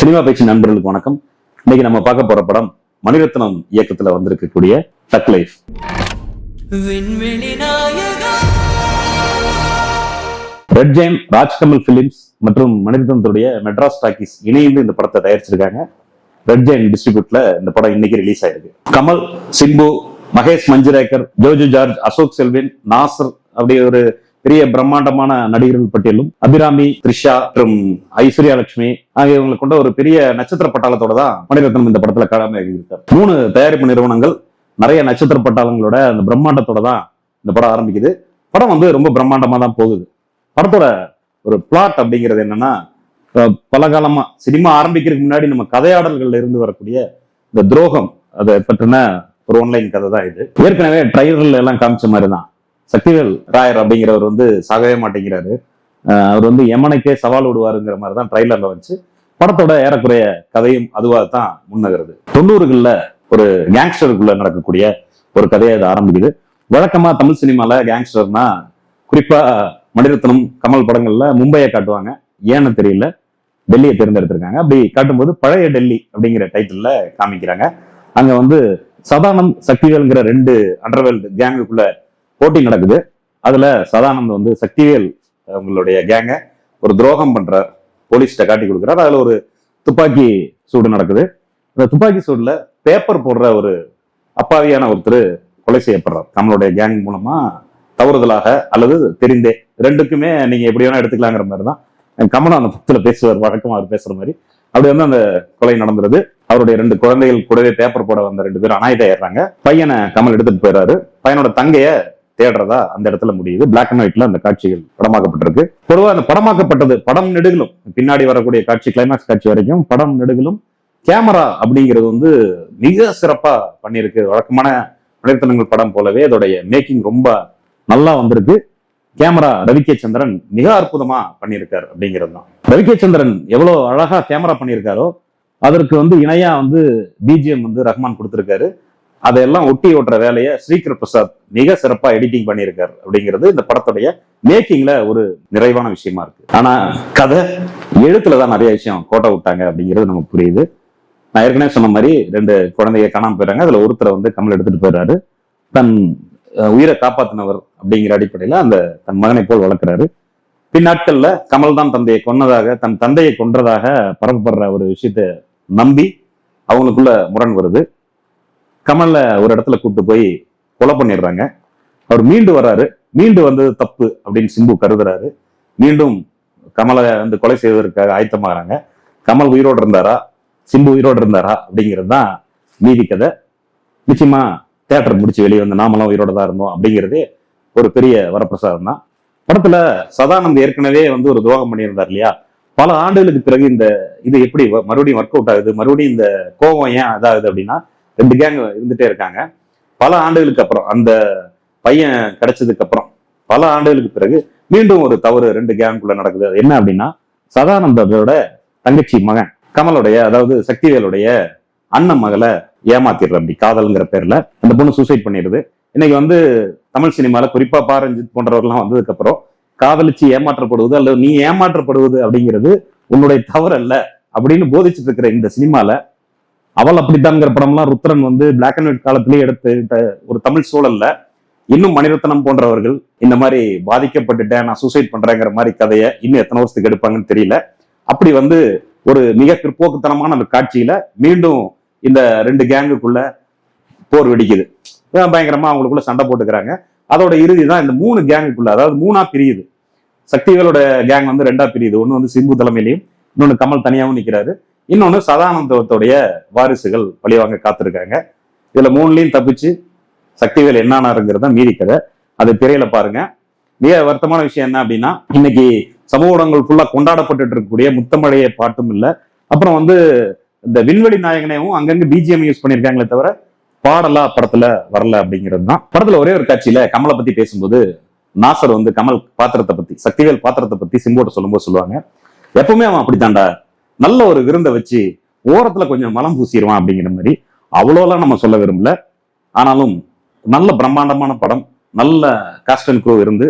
Cinema பேச்சு நண்பர்களுக்கு வணக்கம். இன்னைக்கு நம்ம பார்க்க போற படம் மணிரத்னம் இயக்கத்துல வந்திருக்கக்கூடிய டக் லைஃப் ரெட் ஜெயம் ராஜ்கமல் பிலிம்ஸ் மற்றும் மணிரத்னத்துடைய மெட்ராஸ் டாக்கிஸ் இணைந்து இந்த படத்தை தயாரிச்சிருக்காங்க. ரெட் ஜெயம் டிஸ்ட்ரிபியூட்ல இந்த படம் இன்னைக்கு ரிலீஸ் ஆயிருக்கு. கமல் சிம்பு மகேஷ் மஞ்சிரேக்கர் ஜோஜு ஜார்ஜ் அசோக் செல்வின் நாசர் அப்படி ஒரு பெரிய பிரம்மாண்டமான நடிகர்கள் பட்டியலும் அபிராமி த்ரிஷா மற்றும் ஐஸ்வர்யா லட்சுமி ஆகியவங்களை கொண்ட ஒரு பெரிய நட்சத்திர பட்டாளத்தோட தான் மணிரத்னம் இந்த படத்துல களமே இருக்கார் மூணு தயாரிப்பு நிறுவனங்கள் நிறைய நட்சத்திர பட்டாளங்களோட அந்த பிரம்மாண்டத்தோட தான் இந்த படம் ஆரம்பிக்குது. படம் வந்து ரொம்ப பிரம்மாண்டமா தான் போகுது. படத்தோட ஒரு பிளாட் அப்படிங்கிறது என்னன்னா பல காலமா சினிமா ஆரம்பிக்கிறதுக்கு முன்னாடி நம்ம கதையாடல்கள்ல இருந்து வரக்கூடிய இந்த துரோகம் அதை பற்றின ஒரு ஒன்லைன் கதை தான் இது. ஏற்கனவே ட்ரைலர்ல எல்லாம் காமிச்ச மாதிரி தான் சக்திவேல் ராயர் அப்படிங்கிறவர் வந்து சாகவே மாட்டேங்கிறாரு. அவர் வந்து எமனுக்கே சவால் விடுவாருங்கிற மாதிரி தான் ட்ரைலர்ல வச்சு படத்தோட ஏறக்குறைய கதையும் அதுவாக தான் முன்னகிறது தொண்ணூறுகளில் ஒரு கேங்ஸ்டருக்குள்ள நடக்கக்கூடிய ஒரு கதையை இது ஆரம்பிக்குது. வழக்கமா தமிழ் சினிமால கேங்ஸ்டர்னா குறிப்பா மணிரத்னம் கமல் படங்கள்ல மும்பையை காட்டுவாங்க. ஏன்னு தெரியல. டெல்லியை தேர்ந்தெடுத்திருக்காங்க. அப்படி காட்டும்போது பழைய டெல்லி அப்படிங்கிற டைட்டில்ல காமிக்கிறாங்க. அங்க வந்து சதானம் சக்திவேல்ங்கிற ரெண்டு அண்டர்வேல்டு கேங்குக்குள்ள போட்டி நடக்குது. அதுல சதானந்த் வந்து சக்திவேல் அவங்களுடைய கேங்க ஒரு துரோகம் பண்ற போலீஸ்கிட்ட காட்டி கொடுக்குறாரு. அதுல ஒரு துப்பாக்கி சூடு நடக்குது. அந்த துப்பாக்கி சூடுல பேப்பர் போடுற ஒரு அப்பாவியான ஒருத்தர் கொலை செய்யப்படுறார். கமலுடைய கேங் மூலமா தவறுதலாக அல்லது தெரிந்தே ரெண்டுக்குமே நீங்க எப்படி வேணா எடுத்துக்கலாங்கிற மாதிரி தான். கமலம் அந்த பக்கத்துல பேசுவார் வழக்கமா அவர் பேசுற மாதிரி. அப்படி வந்து அந்த கொலை நடந்துருது. அவருடைய ரெண்டு குழந்தைகள் கூடவே பேப்பர் போட வந்த ரெண்டு பேரும் அனாயிட்ட ஏறாங்க பையனை கமல் எடுத்துட்டு போயிடுறாரு பையனோட தங்கைய தேடுறதா அந்த இடத்துல முடியுது. பிளாக் அண்ட் ஒயிட்ல அந்த காட்சிகள் படமாக்கப்பட்டிருக்கு. பொதுவாக அந்த படமாக்கப்பட்டது படம் நெடுகிலும் பின்னாடி வரக்கூடிய காட்சி கிளைமேக்ஸ் காட்சி வரைக்கும் படம் நெடுகிலும் கேமரா அப்படிங்கிறது வந்து மிக சிறப்பா பண்ணியிருக்கு. வழக்கமான மனிதத்தனங்கள் படம் போலவே அதோடைய மேக்கிங் ரொம்ப நல்லா வந்திருக்கு. கேமரா ரவிகே சந்திரன் மிக அற்புதமா பண்ணியிருக்காரு அப்படிங்கிறது தான். ரவிகே சந்திரன் எவ்வளவு அழகா கேமரா பண்ணியிருக்காரோ அதற்கு வந்து இணையா வந்து பிஜிஎம் வந்து ரஹ்மான் கொடுத்திருக்காரு. அதையெல்லாம் ஒட்டி ஓட்டுற வேலையை ஸ்ரீகர் பிரசாத் மிக சிறப்பா எடிட்டிங் பண்ணியிருக்காரு அப்படிங்கிறது இந்த படத்துடைய மேக்கிங்ல ஒரு நிறைவான விஷயமா இருக்கு. ஆனா கதை எழுத்துல தான் நிறைய விஷயம் கோட்டை விட்டாங்க அப்படிங்கிறது நமக்கு புரியுது. நான் ஏற்கனவே சொன்ன மாதிரி ரெண்டு குழந்தைய காணாம போயிடுறாங்க அதுல ஒருத்தரை வந்து கமல் எடுத்துட்டு போயிடுறாரு. தன் உயிரை காப்பாத்தினவர் அப்படிங்கிற அடிப்படையில அந்த தன் மகனை போல் வளர்க்கிறாரு. பின்னாட்கள்ல கமல் தான் தந்தையை கொன்னதாக தன் தந்தையை கொன்றதாக பரப்பப்படுற ஒரு விஷயத்த நம்பி அவங்களுக்குள்ள முரண் வருது. கமல்ல ஒரு இடத்துல கூப்பிட்டு போய் கொலை பண்ணிடுறாங்க. அவர் மீண்டு வர்றாரு. மீண்டு வந்தது தப்பு அப்படின்னு சிம்பு கருதுறாரு. மீண்டும் கமலை வந்து கொலை செய்வதற்காக ஆயத்தமாகறாங்க. கமல் உயிரோடு இருந்தாரா? சிம்பு உயிரோடு இருந்தாரா? அப்படிங்கிறது தான் நீதி கதை. நிச்சயமா தேட்டர் முடிச்சு வெளியே வந்து நாமெல்லாம் உயிரோட தான் இருந்தோம் அப்படிங்கிறதே ஒரு பெரிய வரப்பிரசாதம் தான். படத்துல சதானந்த் ஏற்கனவே வந்து ஒரு துரோகம் பண்ணியிருந்தார் இல்லையா? பல ஆண்டுகளுக்கு பிறகு இந்த இது எப்படி மறுபடியும் ஒர்க் அவுட் ஆகுது? மறுபடியும் இந்த கோபம் ஏன் இதாகுது அப்படின்னா ரெண்டு கேங் இருந்துட்டே இருக்காங்க. பல ஆண்டுகளுக்கு அப்புறம் அந்த பையன் கிடைச்சதுக்கு அப்புறம் பல ஆண்டுகளுக்கு பிறகு மீண்டும் ஒரு தவறு ரெண்டு கேங்குள்ள நடக்குது. அது என்ன அப்படின்னா சதானந்தோட தங்கச்சி மகன் கமலுடைய அதாவது சக்திவேலுடைய அண்ணன் மகளை ஏமாத்திடுற அப்படி காதல்ங்கிற பேர்ல அந்த பொண்ணு சூசைட் பண்ணிடுது. இன்னைக்கு வந்து தமிழ் சினிமால குறிப்பா பாரஞ்சித் போன்றவர்கள்லாம் வந்ததுக்கு அப்புறம் காதலிச்சு ஏமாற்றப்படுவது அல்லது நீ ஏமாற்றப்படுவது அப்படிங்கிறது உன்னுடைய தவறு அல்ல அப்படின்னு போதிச்சுட்டு இருக்கிற இந்த சினிமால அவள் அப்படித்தான்ங்கிற படம்லாம் ருத்ரன் வந்து பிளாக் அண்ட் ஒயிட் காலத்திலேயே எடுத்த ஒரு தமிழ் சூழல்ல இன்னும் மணிரத்னம் போன்றவர்கள் இந்த மாதிரி பாதிக்கப்பட்டுட்டேன் நான் சூசைட் பண்றேங்கிற மாதிரி கதையை இன்னும் எத்தனை வருஷத்துக்கு எடுப்பாங்கன்னு தெரியல. அப்படி வந்து ஒரு மிக பிற்போக்குத்தனமான அந்த காட்சியில மீண்டும் இந்த ரெண்டு கேங்குக்குள்ள போர் வெடிக்குது. பயங்கரமா அவங்களுக்குள்ள சண்டை போட்டுக்கிறாங்க. அதோட இறுதி தான் இந்த மூணு கேங்குக்குள்ள அதாவது மூணா பிரியுது. சக்திகளோட கேங் வந்து ரெண்டா பிரியுது. ஒன்னு வந்து சிம்பு தலைமையிலையும் இன்னொன்னு கமல் தனியாவும் நிற்கிறாரு இன்னொன்னு சதானந்தத்துடைய வாரிசுகள் பழிவாங்க காத்திருக்காங்க. இதுல மூணுலயும் தப்பிச்சு சக்திவேல் என்னானாருங்கிறத தான் மீதி கதை. அது திரையில பாருங்க. மிக வருத்தமான விஷயம் என்ன அப்படின்னா இன்னைக்கு சமூக ஊடகங்கள் ஃபுல்லாக கொண்டாடப்பட்டுட்டு இருக்கக்கூடிய முத்தமழைய பாட்டும் இல்ல. அப்புறம் வந்து இந்த விண்வெளி நாயகனையும் அங்கங்க பிஜிஎம் யூஸ் பண்ணியிருக்காங்களே தவிர பாடலா படத்துல வரல அப்படிங்கிறது தான். படத்துல ஒரே ஒரு காட்சியில கமலை பத்தி பேசும்போது நாசர் வந்து கமல் பாத்திரத்தை பத்தி சக்திவேல் பாத்திரத்தை பத்தி சிம்போட்ட சொல்லும்போது சொல்லுவாங்க. எப்பவுமே அவன் அப்படித்தான்டா நல்ல ஒரு விருந்தை வச்சு ஓரத்துல கொஞ்சம் மலம் பூசிடுவான் அப்படிங்கிற மாதிரி அவ்வளோலாம் நம்ம சொல்ல விரும்பல. ஆனாலும் நல்ல பிரம்மாண்டமான படம் நல்ல காஸ்ட் அண்ட் க்ரூ இருந்து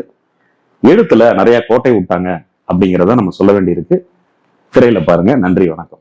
எழுத்துல நிறைய கோட்டை விட்டாங்க அப்படிங்கிறத நம்ம சொல்ல வேண்டியிருக்கு. திரையில பாருங்க. நன்றி வணக்கம்.